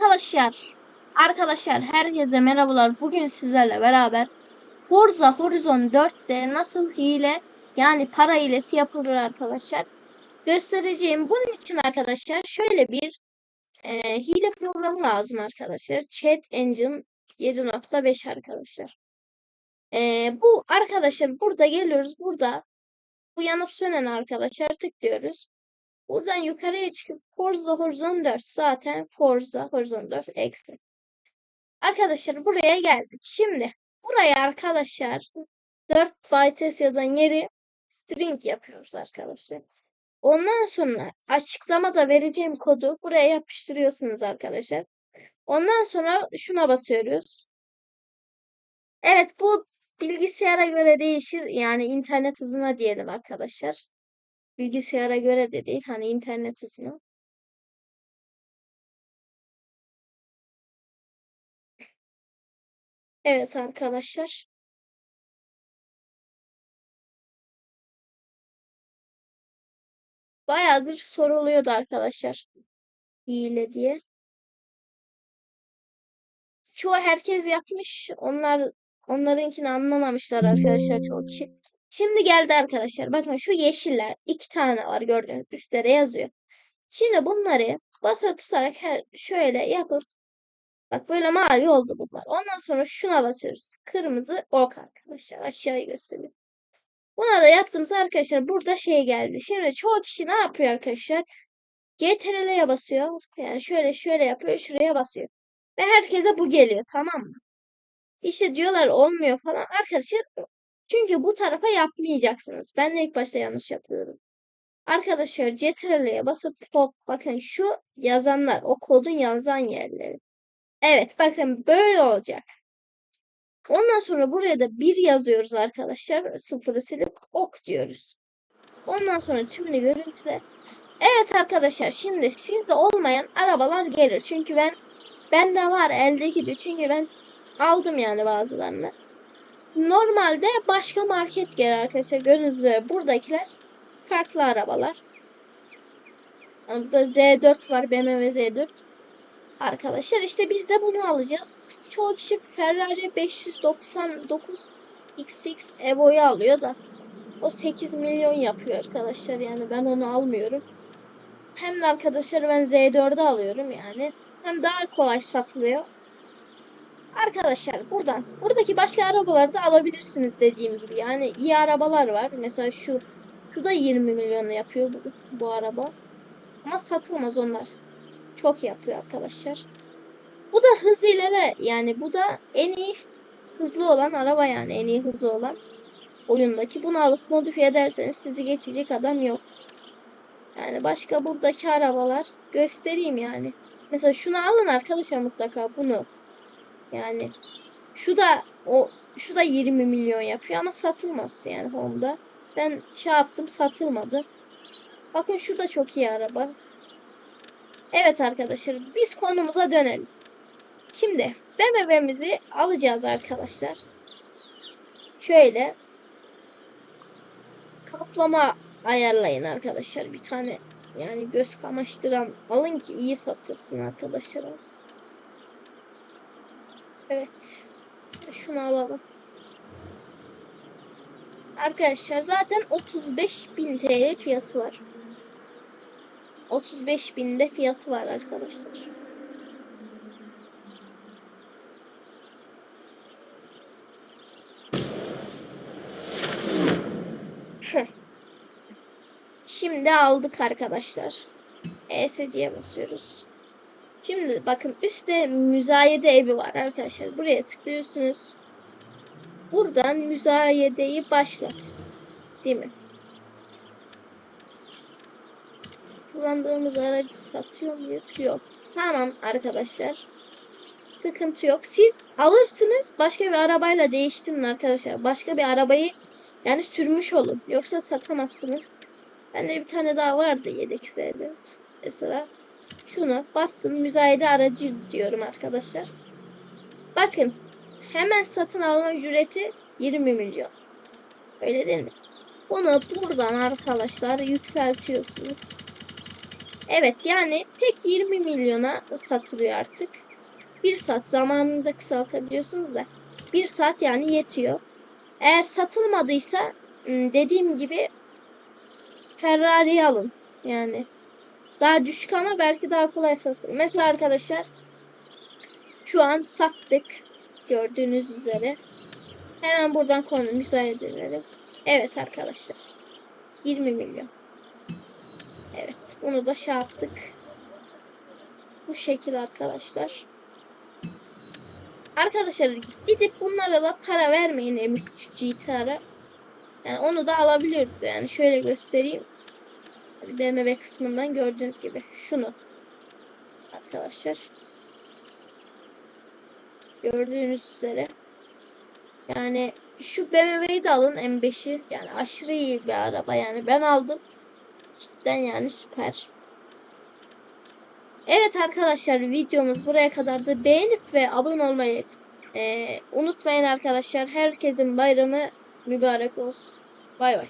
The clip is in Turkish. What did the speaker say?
Arkadaşlar, arkadaşlar herkese merhabalar. Bugün sizlerle beraber Forza Horizon 4'te nasıl hile yani para hilesi yapılır arkadaşlar. Göstereceğim. Bunun için arkadaşlar şöyle bir e, hile programı lazım arkadaşlar. Chat Engine 7.5 arkadaşlar. E, bu arkadaşlar burada geliyoruz. Burada bu yanıp sönen arkadaşlar tıklıyoruz. Buradan yukarıya çıkıp Forza Horizon 4 zaten Forza Horizon 4 eksi. Arkadaşlar buraya geldik. Şimdi buraya arkadaşlar 4 bytes yazan yeri string yapıyoruz arkadaşlar. Ondan sonra açıklamada vereceğim kodu buraya yapıştırıyorsunuz arkadaşlar. Ondan sonra şuna basıyoruz. Evet bu bilgisayara göre değişir. Yani internet hızına diyelim arkadaşlar. Bilgisayara göre de değil. Hani internet hızına. Evet arkadaşlar. Bayağıdır soruluyordu arkadaşlar. Hile diye. Çoğu herkes yapmış. Onlar onlarınkini anlamamışlar arkadaşlar çoğu kişi. Şimdi geldi arkadaşlar. Bakın şu yeşiller iki tane var gördüğünüz üstlere yazıyor. Şimdi bunları basa tutarak her şöyle yapıp bak böyle mavi oldu bunlar. Ondan sonra şuna basıyoruz. Kırmızı ok arkadaşlar. Aşağıya göstereyim. Buna da yaptığımız arkadaşlar burada şey geldi. Şimdi çoğu kişi ne yapıyor arkadaşlar? CTRL'ye basıyor. Yani şöyle şöyle yapıyor. Şuraya basıyor. Ve herkese bu geliyor. Tamam mı? İşte diyorlar olmuyor falan. Arkadaşlar çünkü bu tarafa yapmayacaksınız. Ben de ilk başta yanlış yapıyorum. Arkadaşlar CTRL'ye basıp hop bakın şu yazanlar o kodun yazan yerleri. Evet bakın böyle olacak. Ondan sonra buraya da bir yazıyoruz arkadaşlar. Sıfırı silip ok diyoruz. Ondan sonra tümünü görüntüle. Evet arkadaşlar şimdi sizde olmayan arabalar gelir. Çünkü ben bende var eldeki de çünkü ben aldım yani bazılarını. Normalde başka market gelir arkadaşlar. Gördüğünüz üzere buradakiler farklı arabalar. Burada Z4 var. BMW Z4. Arkadaşlar işte biz de bunu alacağız. Çoğu kişi Ferrari 599 XX Evo'yu alıyor da o 8 milyon yapıyor arkadaşlar. Yani ben onu almıyorum. Hem de arkadaşlar ben Z4'ü alıyorum yani. Hem daha kolay satılıyor. Arkadaşlar buradan buradaki başka arabaları da alabilirsiniz dediğim gibi. Yani iyi arabalar var. Mesela şu şu da 20 milyon yapıyor bu, bu araba. Ama satılmaz onlar. Çok yapıyor arkadaşlar. Bu da hız ileri yani bu da en iyi hızlı olan araba yani en iyi hızlı olan oyundaki. Bunu alıp modifiye ederseniz sizi geçecek adam yok. Yani başka buradaki arabalar göstereyim yani. Mesela şunu alın arkadaşlar mutlaka bunu. Yani şu da o şu da 20 milyon yapıyor ama satılmaz yani Honda. Ben şey yaptım satılmadı. Bakın şu da çok iyi araba. Evet arkadaşlar biz konumuza dönelim. Şimdi BMW'mizi alacağız arkadaşlar. Şöyle kaplama ayarlayın arkadaşlar. Bir tane yani göz kamaştıran alın ki iyi satılsın arkadaşlar. Evet. Şunu alalım. Arkadaşlar zaten 35.000 TL fiyatı var. 35 binde fiyatı var arkadaşlar. Şimdi aldık arkadaşlar. ESC'ye basıyoruz. Şimdi bakın üstte müzayede evi var arkadaşlar. Buraya tıklıyorsunuz. Buradan müzayedeyi başlat. Değil mi? kullandığımız aracı satıyor muyuz? Yok. Tamam arkadaşlar. Sıkıntı yok. Siz alırsınız başka bir arabayla değiştirin arkadaşlar. Başka bir arabayı yani sürmüş olun. Yoksa satamazsınız. Bende bir tane daha vardı yedek evet. Mesela şunu bastım müzayede aracı diyorum arkadaşlar. Bakın hemen satın alma ücreti 20 milyon. Öyle değil mi? Bunu buradan arkadaşlar yükseltiyorsunuz. Evet yani tek 20 milyona satılıyor artık. Bir saat zamanını da kısaltabiliyorsunuz da. Bir saat yani yetiyor. Eğer satılmadıysa ım, dediğim gibi Ferrari alın. Yani daha düşük ama belki daha kolay satılır. Mesela arkadaşlar şu an sattık. Gördüğünüz üzere. Hemen buradan konu müsaade edelim. Evet arkadaşlar. 20 milyon. Evet. Bunu da şey yaptık. Bu şekil arkadaşlar. Arkadaşlar gidip bunlara da para vermeyin M3 GTR'a. Yani onu da alabiliyoruz. Yani şöyle göstereyim. BMW kısmından gördüğünüz gibi. Şunu. Arkadaşlar. Gördüğünüz üzere. Yani şu BMW'yi de alın M5'i. Yani aşırı iyi bir araba. Yani ben aldım. Cidden yani süper. Evet arkadaşlar videomuz buraya kadar da beğenip ve abone olmayı e, unutmayın arkadaşlar. Herkesin bayramı mübarek olsun. Bay bay.